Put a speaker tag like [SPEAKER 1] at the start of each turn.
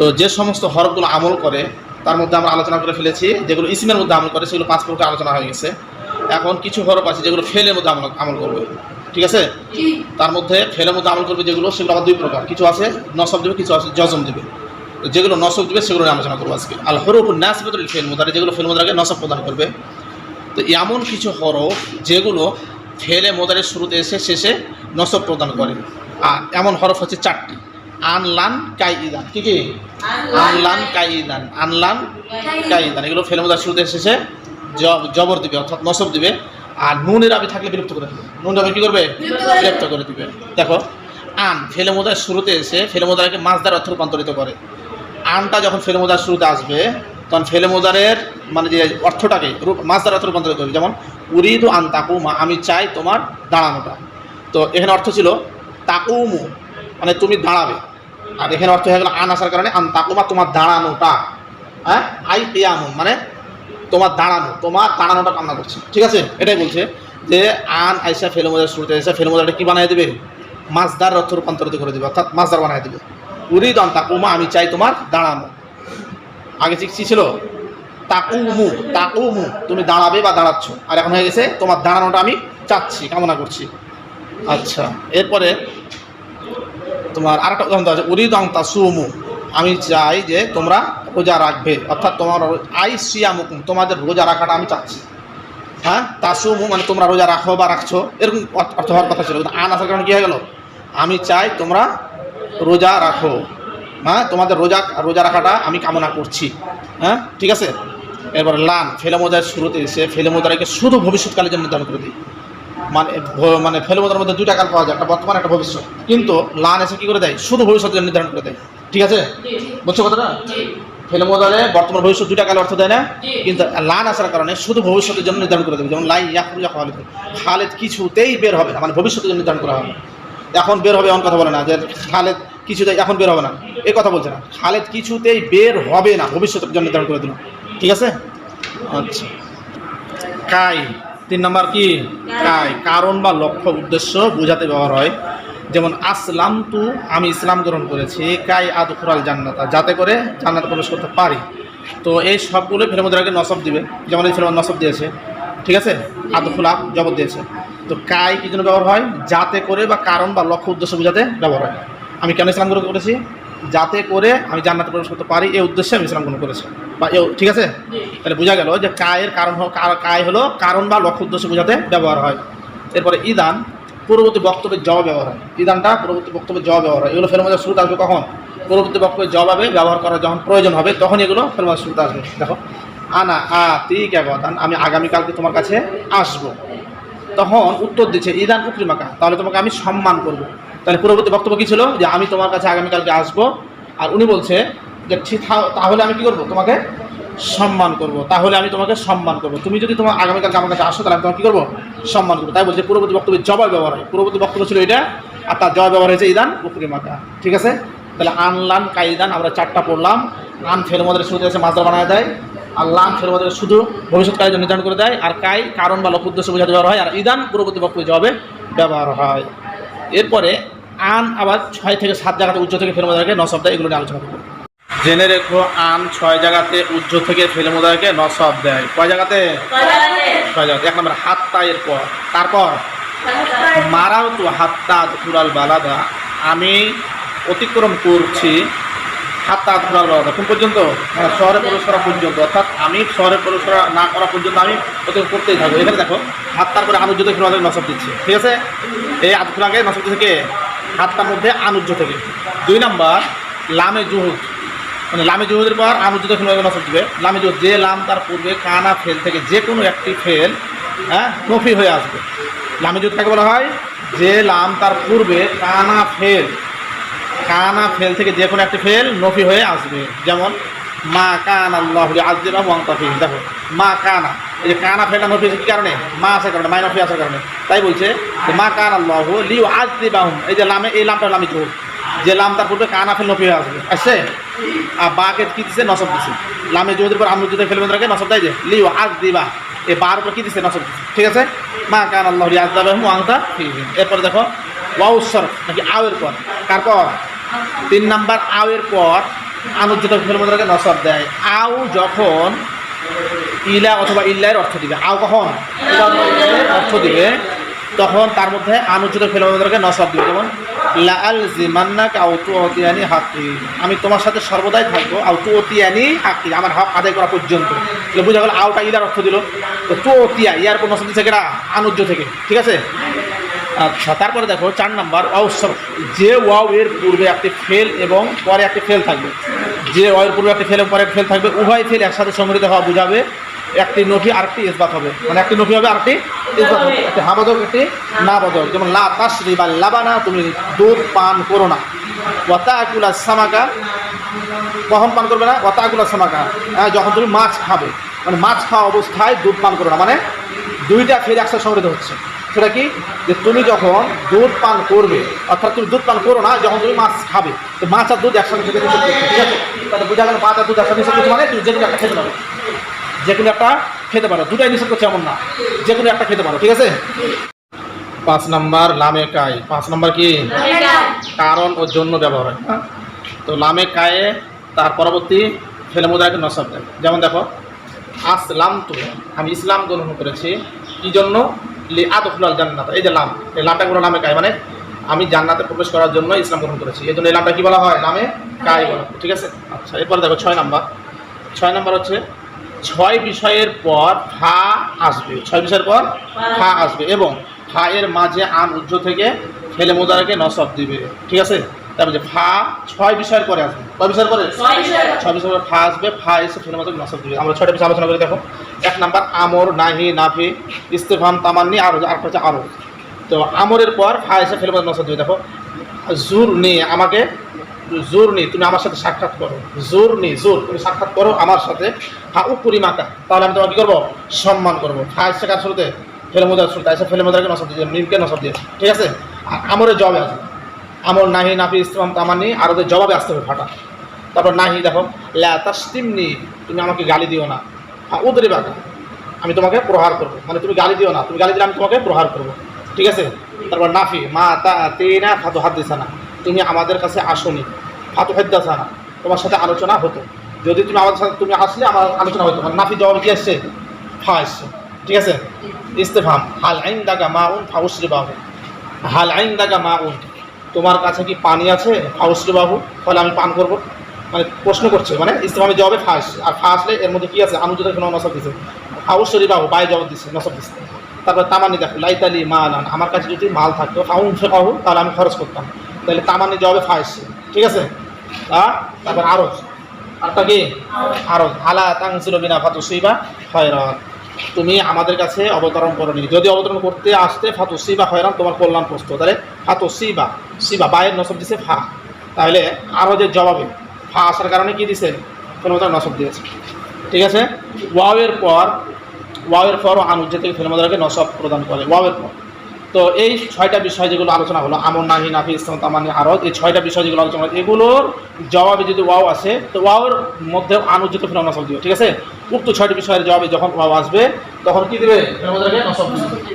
[SPEAKER 1] তো যে সমস্ত হরফগুলো আমল করে তার মধ্যে আমরা আলোচনা করে ফেলেছি যেগুলো ইসমের মধ্যে আমল করে সেগুলো পাঁচ প্রকার আলোচনা হয়ে গেছে। এখন কিছু হরফ আছে যেগুলো ফেলের মধ্যে আমল আমল করবে। ঠিক আছে? তার মধ্যে ফেলের মধ্যে আমল করবে যেগুলো সেগুলো আবার দুই প্রকার। কিছু আছে নসব দেবে কিছু আছে জজম দেবে। তো যেগুলো নসব দেবে সেগুলো আলোচনা করব আজকে। আল হরফ ন্যাসবতুল ফেল মুদারে যেগুলো ফেল মুদারাকে নসব প্রদান করবে। তো এমন কিছু হরফ যেগুলো ফেলে মোদারের শুরুতে এসে শেষে নসব প্রদান করে। আর এমন হরফ হচ্ছে চারটি। আনলান কাইদান কি কি? আনলান কাইদান আনলান কাইদান। এগুলো ফেলে মোদার শুরুতে এসেছে জবর দিবে অর্থাৎ নসব দিবে আর নুনের আবি থাকলে বিরক্ত করে দেবে। নুন আবি কি করবে? বিরক্ত করে দিবে। দেখো আন ফেলে মোদার শুরুতে এসে ফেলে মোদারকে মাছদার অর্থ রূপান্তরিত করে। আনটা যখন ফেলে মোদার শুরুতে আসবে তখন ফেলে মোদারের মানে যে অর্থটাকে মাছদার অর্থ রূপান্তরিত করবে। যেমন উরিদু আন তাকুমা আমি চাই তোমার দাঁড়ানোটা। তো এখানে অর্থ ছিল তাকুমু মানে তুমি দাঁড়াবে। আর এখানে অর্থ হয়ে গেল আন আসার কারণে আন তাকুমা তোমার দাঁড়ানোটা হ্যাঁ? আই পেয়ামু মানে তোমার দাঁড়ানো, তোমার দাঁড়ানোটা কামনা করছে। ঠিক আছে? এটাই বলছে যে আন আইসা ফেলমোদার শুরুতে এসে ফেলমোদারটা কী বানিয়ে দেবে? মাছদার অর্থ রূপান্তরিত করে দেবে, অর্থাৎ মাছদার বানিয়ে দেবে। উরিদ আন তাকুমা আমি চাই তোমার দাঁড়ানো। আগে শিখছি ছিল? তাকুমু তাকুমু তুমি দাঁড়াবে বা দাঁড়াচ্ছ। আর এখন হয়ে গেছে তোমার দাঁড়ানোটা আমি চাচ্ছি, কামনা করছি। আচ্ছা এরপরে তোমার আরেকটা উদাহরণ দেওয়া আছে উরিদাং তাসুমু আমি চাই যে তোমরা রোজা রাখবে, অর্থাৎ তোমার আই সিয়ামুকুম, তোমাদের রোজা রাখাটা আমি চাচ্ছি। হ্যাঁ? তাসুমু মানে তোমরা রোজা রাখো বা রাখছো, এরকম অর্থ হওয়ার কথা ছিল। আন আসার কারণে কী হয়ে গেল? আমি চাই তোমরা রোজা রাখো। হ্যাঁ? তোমাদের রোজা রোজা রাখাটা আমি কামনা করছি। হ্যাঁ? ঠিক আছে? এবার লান ফেলেমোদার শুরুতে এসে ফেলেমোদারকে শুধু ভবিষ্যৎকালের জন্য নির্ধারণ করে দিই। মানে মানে ফেলেমোদার মধ্যে দুইটা কাল পাওয়া যায় একটা বর্তমান একটা ভবিষ্যৎ। কিন্তু লান এসে কী করে দেয়? শুধু ভবিষ্যতের জন্য নির্ধারণ করে দেয়। ঠিক আছে? বুঝছ কথাটা? ফেলেমোদারে বর্তমান ভবিষ্যৎ দুইটা কাল অর্থ দেয় না কিন্তু লান আসার কারণে শুধু ভবিষ্যতের জন্য নির্ধারণ করে দেবে। যেমন লাই ইয়াকুজা খালেদ খালেদ কিছুতেই বের হবে না মানে ভবিষ্যতের জন্য নির্ধারণ করা হবে এখন বের হবে এমন কথা বলে না যে খালেদ কিছুতেই এখন বের হবে না। এই কথা বলছে না। খালেদ কিছুতেই বের হবে না ভবিষ্যতের জন্য নির্ধারণ করে দিল। ঠিক আছে? আচ্ছা। কাই তিন নম্বর কি? কায়। কারণ বা লক্ষ্য, উদ্দেশ্য বোঝাতে ব্যবহার হয়। যেমন আসলাম তু আমি ইসলাম গ্রহণ করেছি কাই আদখুরাল জান্নাতা, যাতে করে জান্নাত প্রবেশ করতে পারি। তো এই সবগুলো আগে নসব দিবে। যেমন এই ফেরম নসব দিয়েছে। ঠিক আছে? আদখুলা জবর দিয়েছে। তো কাই কি জন্য ব্যবহার হয়? যাতে করে বা কারণ বা লক্ষ্য, উদ্দেশ্য বোঝাতে ব্যবহার হয়। আমি কেন ইসলাম গ্রহণ করেছি? যাতে করে আমি জান্নাতে প্রবেশ করতে পারি এই উদ্দেশ্যে আমি ইসলাম গ্রহণ করেছি। বা ঠিক আছে? তাহলে বোঝা গেল যে কায়ের কারণ কায় হলো কারণ বা লক্ষ্য উদ্দেশ্য বোঝাতে ব্যবহার হয়। এরপরে ইদান পূর্ববর্তী বক্তব্যের জবাব ব্যবহার হয়। ইদানটা পূর্ববর্তী বক্তব্যের জবাব ব্যবহার হয়। এগুলো ফের মধ্যে শুরুতে আসবে কখন? পূর্ববর্তী বক্তব্যের জবাবে ব্যবহার করার যখন প্রয়োজন হবে তখন এগুলো ফের মধ্যে শুরুতে আসবে। দেখো আনা আ তি ক্যাগতান আমি আগামীকালকে তোমার কাছে আসব। তখন উত্তর দিচ্ছে ইদান উকরিমাকা তাহলে তোমাকে আমি সম্মান করব। তাহলে পূর্ববর্তী বক্তব্য কী ছিল? যে আমি তোমার কাছে আগামীকালকে আসব। আর উনি বলছে যে ঠিক তাহলে আমি কি করব? তোমাকে সম্মান করব। তাহলে আমি তোমাকে সম্মান করব। তুমি যদি তোমার আগামীকালকে আমার কাছে আসো, তাহলে আমি তোমাকে কী করব? সম্মান করব। তাই বলছে পূর্ববর্তী বক্তব্যের জবাব ব্যবহার হয়। পূর্ববর্তী বক্তব্য ছিল এটা। আর তার জবাব ব্যবহার হয়েছে ইদান উকরিমাকা ঠিক আছে? তাহলে আনলান কাইদান, আমরা চারটা পড়লাম। আন ফের মধ্যে শুরুতে এসে মাছদার বানায় দেয়। আর লাম ফের মধ্যে শুধু ভবিষ্যৎকালের জন্য নির্ধারণ করে দেয়। আর কাই, কারণ বা লক্ষ্য উদ্দেশ্য বোঝাতে ব্যবহার হয়। আর ইদান পূর্ববর্তী বক্তব্য জবাবে ব্যবহার হয়। এরপরে আন আবার ছয় থেকে সাত জায়গাতে উচ্চ থেকে ফেলে মধ্যে নসব দেয় এগুলো নিয়ে আলোচনা করব। জেনে রেখো আন ছয় জায়গাতে উজ্জ থেকে ফেলে মোদাকে নসব দেয়। কয় জায়গাতে? ছয় জায়গাতে। এক নম্বর হাত্তা এরপর। তারপর? মারাও তো হাত্তা দুরাল বালাদা। আমি অতিক্রম করছি দুরাল বালাদা কোন পর্যন্ত মানে শহরে প্রবেশ করা পর্যন্ত, অর্থাৎ আমি শহরে প্রবেশ করা না করা পর্যন্ত আমি অতিক্রম করতেই থাকব। এখানে দেখো হাত্তার করে আনুজ্য থেকে ফেলে নসব দিচ্ছে। ঠিক আছে? এই আদখুলাকে নসব থেকে হাত্তার মধ্যে আনুজ্য থেকে। দুই নাম্বার, লামে জুহুদ। মানে লামে জুহুদের পর আনুজ্যত ফেল নসব দিবে। লামে জুহুদ, যে লাম তার পূর্বে কানা ফেল থেকে যে কোনো একটি ফেল হ্যাঁ নফি হয়ে আসবে। লামে জুহুদ কাকে বলা হয়? যে লাম তার পূর্বে কানা ফেল কানা ফেল থেকে যে কোনো একটি ফেল নফি হয়ে আসবে। যেমন, মা কান আল্লাহ আজদিবা ওয়াংতাফি দেখো, মা কানা। এই যে কানা ফেলটা নফি কি কারণে? মা আসার কারণে মাই নফি আসার কারণে। তাই বলছে মা কান আল্লাহ লিউ আজদিবাহুম এই যে লামে, এই লামটা লামি জোর। যে লাম তার পূর্বে কানা ফেল নফি হয়ে আসবে। আসছে? আর বাকে কি দিছে? নসব দিছে। লামে জোদের পর আমরুদ যদি ফেলবেন রাখে নসব দেয় যে লিউ আজ দিবা এই বার উপর কি দিছে? নসব ঠিক আছে? মা কান আল্লাহ আজদাবাহুম ওয়াংতা এরপরে দেখো ওয়াউসর নাকি আওয়ের পর। কার পর? তিন নাম্বার আওয়ের পর আনুজ্জিত ফেল নসব দেয়। আউ যখন ইলা অথবা ইল্লায়ের অর্থ দিবে। আউ কখন? অর্থ দিবে। তখন তার মধ্যে আনুজ্জিত ফেল নসব দিবে। যেমন লাল জিমান্নাক আউতু অতিয়ানি হাকি আমি তোমার সাথে সর্বদাই থাকব। আউতু অতিয়ানি হাকি আমার হক আদায় করা পর্যন্ত। বুঝা গেল আউটা ইলার অর্থ দিল। তো তু অতিয়া ইয়ার কোনো নসব দিচ্ছে কেনা? আনুজ্য থেকে। ঠিক আছে? আচ্ছা তারপরে দেখো চার নাম্বার ওয়াও যে ওয়াও এর পূর্বে একটি ফেল এবং পরে একটি ফেল থাকবে। যে ওয়াও এর পূর্বে একটি ফেল এবং পরে ফেল থাকবে উভয় ফেল একসাথে সংগঠিত হওয়া বোঝাবে। একটি নফি আরেকটি ইসবাত হবে। মানে একটি নফি হবে আরেকটি ইসবাত হবে। একটি হা বদক একটি না বদক। যেমন লা তাসরি বা লাবানা তুমি দুধ পান করো না। ওয়াতা আকুলা সামাকা কখন পান করবে না? ওয়াতা আকুলা সামাকা। হ্যাঁ, যখন তুমি মাছ খাবে। মানে মাছ খাওয়া অবস্থায় দুধ পান করো না। মানে দুইটা ফের একসাথে সংগঠিত হচ্ছে। সেটা কি? যে তুমি যখন দুধ পান করবে অর্থাৎ তুমি দুধ পান করো না যখন তুমি মাছ খাবে তো মাছ আর দুধ একসাথে খেতে নিষেধ করছে, ঠিক আছে? তাহলে বোঝা গেল মাছ আর দুধ একসাথে নিষেধ করছে মানে তুমি যে কোনো একটা খেতে পারো। যে কোনো একটা খেতে পারো। দুটাই নিষেধ করছে এমন না। যে কোনো একটা খেতে পারো ঠিক আছে? পাঁচ নাম্বার লামে কাই পাঁচ নাম্বার কি? কারণ ও জন্য ব্যবহার হয় হ্যাঁ? তো লামে কায়ে তার পরবর্তী ফেলে মুদ্রাকে নসব দেয়। যেমন দেখো আসলাম তো আমি ইসলাম গ্রহণ করেছি। কি জন্য? লি আদফুলাল জান্নাত। এই যে লাম, এই লামটা কোনো নামে কায়? মানে আমি জান্নাতে প্রবেশ করার জন্য ইসলাম গ্রহণ করেছি। এই জন্য এই লামটা কি বলা হয়? নামে কায় বলা ঠিক আছে? আচ্ছা এরপরে দেখো ছয় নাম্বার। ছয় নাম্বার হচ্ছে, ছয় বিষয়ের পর ফা আসবে। ছয় বিষয়ের পর ফা আসবে এবং ফা এর মাঝে আন উজ্জ্ব থেকে ফেলে মোদারাকে নসব দিবে। ঠিক আছে? তারপর যে ফা ছয় বিষয়ের পরে আসবে। কয় বিষয়ের পরে? ছয় বিষয়ের পরে। ফা আসবে ফা এসে ফেলে মোদারাকে নসব দিবে আমরা ছয়টা বিষয় আলোচনা করে দেখো। এক নাম্বার আমর নাহি নাফি ইস্তেফাম তামান্নি আর আর হচ্ছে আরও। তো আমরের পর ফা এসে ফেলে মোদারাকে নসব দিবে দেখো। জুর নি আমাকে জোর নি তুমি আমার সাথে সাক্ষাৎ করো। জোর নি জোর তুমি সাক্ষাৎ করো আমার সাথে। হা উপরি মাকা তাহলে আমি তোমাকে কি করব? সম্মান করব। হা এসে কার শুরুতে? ফেলে মোদার শুরুতে। এসে ফেলে মোদারকে নসব দিয়ে মিমকে নসব দিয়ে। ঠিক আছে? আর আমরের জবাবে আসবে। আমর নাহি নাফি ইসলাম তামানি আর ওদের জবাবে আসতে হবে ফাটা। তারপর নাহি দেখো, লা তাসতিমনি তুমি আমাকে গালি দিও না। উদরি বাঁকা আমি তোমাকে প্রহার করব। মানে তুমি গালি দিও না, তুমি গালি দিলে আমি তোমাকে প্রহার করব। ঠিক আছে? তারপর নাফি, মা তা তেনা খাতো হাত দিছে না তুমি আমাদের কাছে আসনি, ফাতু না তোমার সাথে আলোচনা হতো। যদি তুমি আমাদের সাথে, তুমি আসলে আমার আলোচনা হতো। মানে নাফি জবাব কি আসছে? ফা আসছে। ঠিক আছে? ইস্তেফাম, হাল আইন দাগা মা উন ফাউসরি বাবু হাল আইন দাগা মা উন। তোমার কাছে কি পানি আছে? ফাউসরি বাবু ফলে আমি পান করব। মানে প্রশ্ন করছে মানে ইস্তেফামের জবাবে ফাঁস, আর ফা আসলে এর মধ্যে কি আছে? আনুযোগের কোনো নসব দিছে ফাউসরি বাবু, বাই জবাব দিচ্ছে নসব দিচ্ছে তারপর তামানি দেখো, লাইতালি মাল আন আমার কাছে যদি মাল থাকতো, ফাউন ফেকাহু তাহলে আমি খরচ করতাম। তাহলে তামানি জবাবে ফা এসছে ঠিক আছে? তারপর আরজ। আরটা কি? আরজ। আলা তাংসিল বিনা ফাতু সিবা খয়রাত। তুমি আমাদের কাছে অবতরণ করনি। যদি অবতরণ করতে আসতে ফাতু সিবা হয়রাম তোমার কল্যাণ প্রস্তুত। তাহলে ফাতু সিবা সিবা, বায়ের নসব দিছে ফা। তাহলে আরও যে জবাবে, ফা আসার কারণে কী দিছে? মতো নসব দিয়েছে। ঠিক আছে? ওয়াওয়ের পর ওয়াওয়ের পর আনুজ্জে থেকে ফেলমদারকে নসব প্রদান করে। ওয়াওয়ের পর। তো এই ছয়টা বিষয় যেগুলো আলোচনা হলো, আমর নাহি, নাফি, ইসলাম তামানি আরত এই ছয়টা বিষয় যেগুলো আলোচনা হলো, এগুলোর জবাবে যদি ওয়াও আসে, তো ওয়াওর মধ্যে আনুজিত ফিরাম নসল দিবে ঠিক আছে? উক্ত ছয়টি বিষয়ের জবাবে যখন ওয়াও আসবে, তখন কী দিবে।